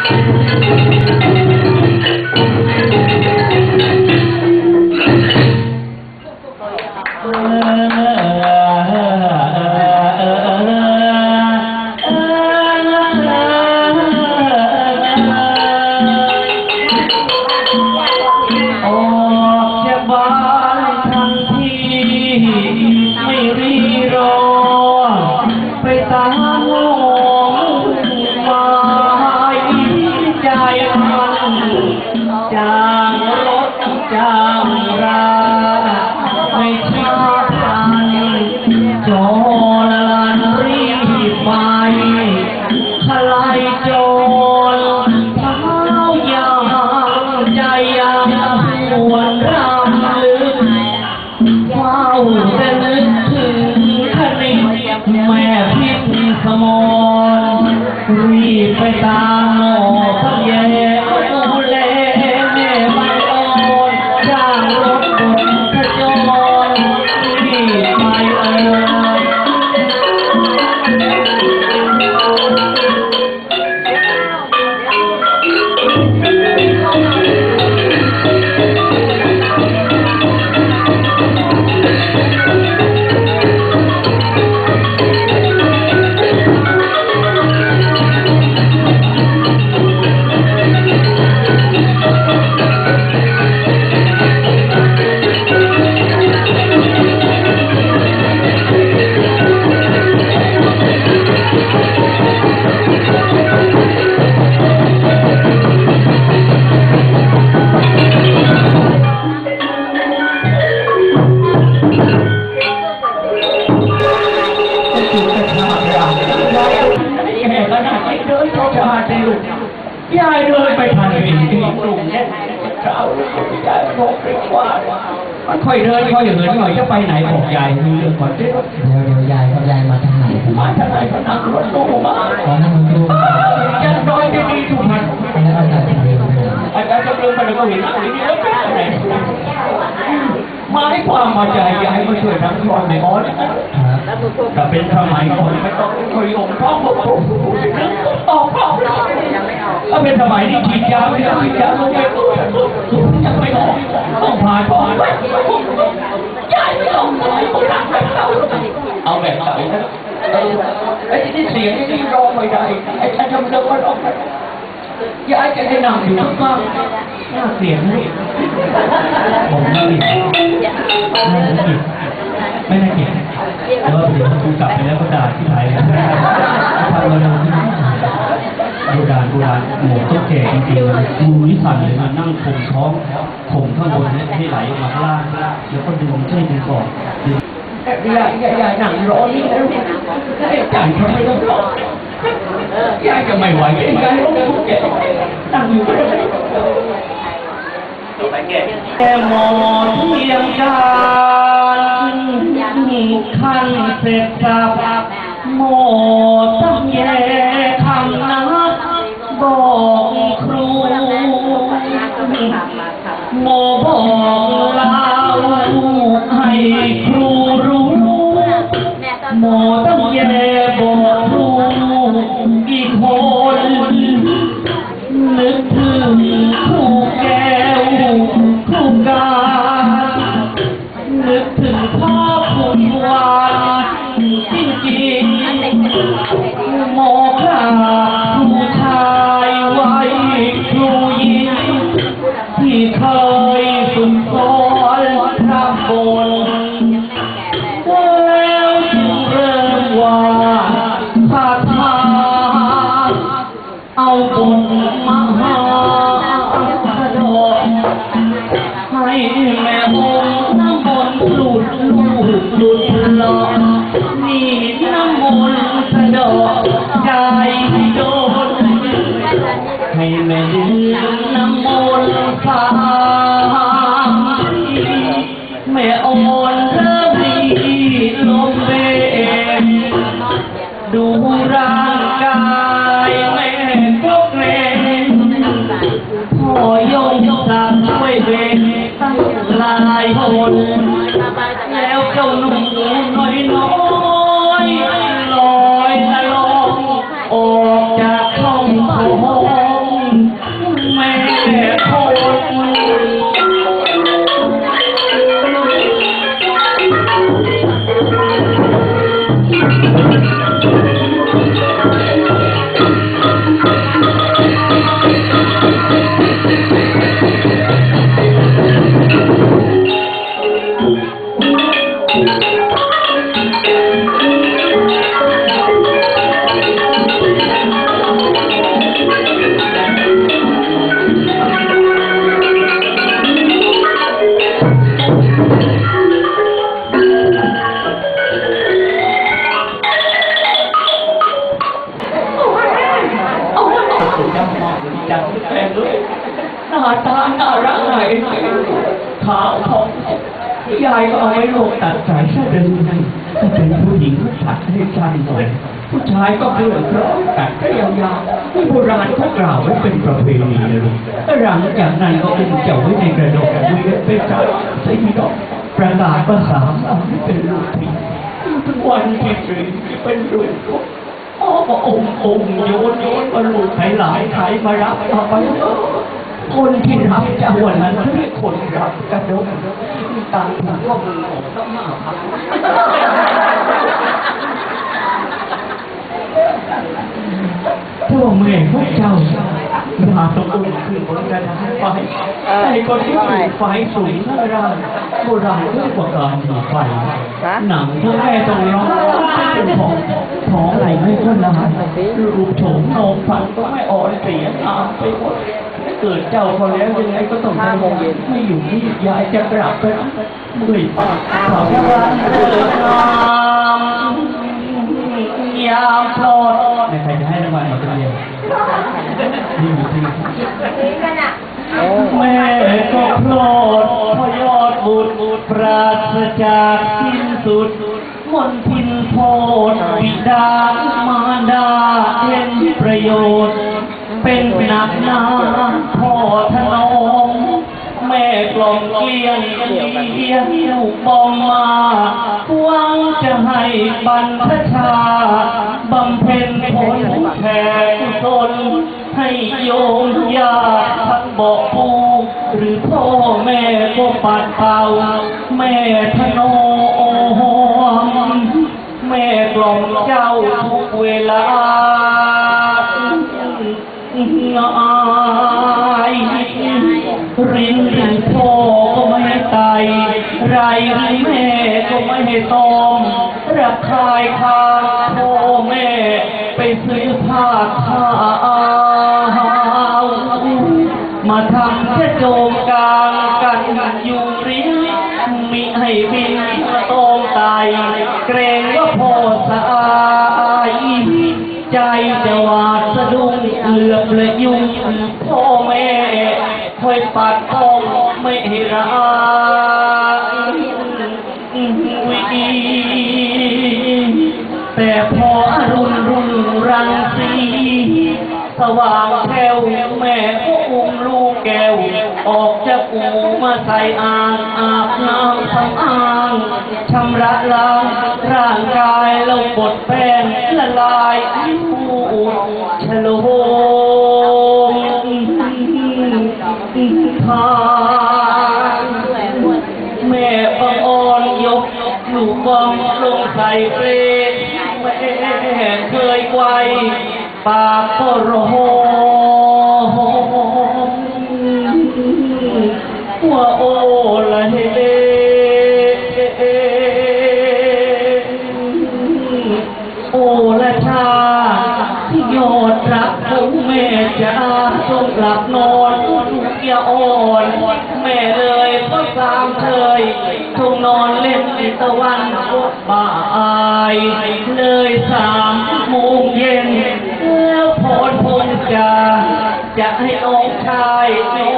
Thank you. แม่พิษสมรรีบไปตาม ยายเดินไปทันทีที่ลุงเนี่ยเช้ายายบอกไปว่ามันค่อยเดินค่อยเหินหน่อยจะไปไหนบอกยายมีเรื่องก่อนเดี๋ยวเดี๋ยวเดี๋ยวยายก็ยายมาทางไหนมาทางไหนก็นั่งรถตู้มาขอนั่งดูจะน้อยจะดีทุกมันแล้วก็ตัดเรียนอาจารย์จะเดินไปแล้วก็เห็นอะไรนี่แล้วเป็นอะไรมาให้ความมาใจยายมาช่วยทำความในอ้อนก็เป็นสมัยก่อนไม่ต้องคุยองค์ท้องบอกผมออกออ กก็เป็นสมัยที่ฉีดยาไม่ได้ฉีดยาลงไปยังไม่ออกต้องผ่านผ่านยายไม่ออกเลยผมรักแบบเก่เอาแบบเก่านะไอ้ที่เสียงนี่ร้องไม่ได้ไอ้ฉันทำเรื่องมันร้องไม่ได้ยายจะได้นั่งอยู่ข้างๆน่าเสียงนี่ผมไม่ผิดไม่ได้ผิดไม่ได้ผิดแล้วเดี๋ยวกูกลับไปแล้วก็ด่าที่ไหนทำมาดูที่ โบราณโบราณหมูตุ๊กแกจริงๆมือนิสันเลยมานั่งข่มท้องข่มข้างบนให้ไหลออกมาข้างล่างแล้วก็ดึงช่วยดึงก่อนดึงยายยายยายนั่งร้อนี่แล้วยายจ่ายทำไมต้องร้อนยายจะไม่ไหวเองยายต้องตุ๊กแกนั่งอยู่ก็ได้แค่หมอเทียงการขั้นเสร็จสับหมอ ต้องแย่บอกครูอีกคน ม่อ่อนเริ่มดีลมเบนดูร่างกายแม่ก็เกรงพ่อยงสั่งช่วยเบนตั้งลายคน ขาวทองยายก็เอาไว้ลกตัดสายสะดือถ้าเป็นผู้หญิงก็ตัดให้สั้นหน่อย ผู้ชายก็เลือกร้องตัดให้ยาวๆที่โบราณเขากล่าวไว้เป็นประเพณีเลยหลังจากนั้นก็อุ้มเจ้าไว้ในกระดกเวียนไปจับใส่ดอกประกาศภาษาเอาให้เป็นลูกพี่ทุกวันที่สี่เป็นลูกพ่อก็อมอมโยนโยนมาลูกใครหลายมารับเอาไป คนที่รับจ้าวันนั้นไม่ใช่คนรับกระดกตามถูกว่ามือของต้องมาพักพวกเมื่พวกเจ้าพาตกอุ้มขึ้นบนกระดานไฟไอ้คนที่ถูกไฟสูงเท่าไรโบราณเรื่องกว่าการถูกไฟหนังทั้งแม่ต้องร้องเป็นของของอะไรไม่ก็นานรูปโฉมนมพันก็ไม่อ่อนเสียตามไปหมด เกิดเจ้าพอแล้วยังไงก็ต้องได้ไม่อยู่นี่ยายจะกลับไปเมื่อยปากขอพระเกิดนามยามโปรดใครจะให้รางวัลมาตัวเดียวนี่อยู่ที่แม่ก็โปรดพยอดบุตรปราศจากสิ้นสุดมนทินโทษบิดามารดาเห็นประโยชน์ เป็นหนักหนา พ่อทนงแม่กล่อมเกลี้ยงเลี้ยงลูกบอมมาหวังจะให้บรรพชาบำเพ็ญผลแผ่กุศลให้โยมญาติทั้งบอกปูหรือพ่อแม่ก็ปัดเป่าแม่ทนมแม่กล่อมเจ้าทุกเวลา ตอมระคายคาพ่อแม่ไปซื้อผ้าขาวมาทำแค่โจมกลางกันอยู่ริมมิให้บินตองตายเกรงว่าพ่อสายใจจะหวาดสะดุ้งเหลือบเลยยุ่งพ่อแม่คอยปัดป้องไม่ให้ร้าย สว่างแผ่วแม่ก็อุ้มลูกแก้ว ออกจากอูมาใส่อ่างอาบน้ำสำอางชำระล้างร่างกายเราบดแป้งละลายผู้ฉโลมทานแม่บังอ่อนยกลูกบอมลงใส่เปรตแม่เคยไกว ปากก็ร้องว่าโอละเฮโอละชาที่ยอดรักของแม่จะทรงหลับนอนลูกอย่าอ่อนแม่เลยก็สามเคยทงนอนเล่นตะวันตกบ่ายเลยสามโมงเย็น จะให้น้องชายน้องส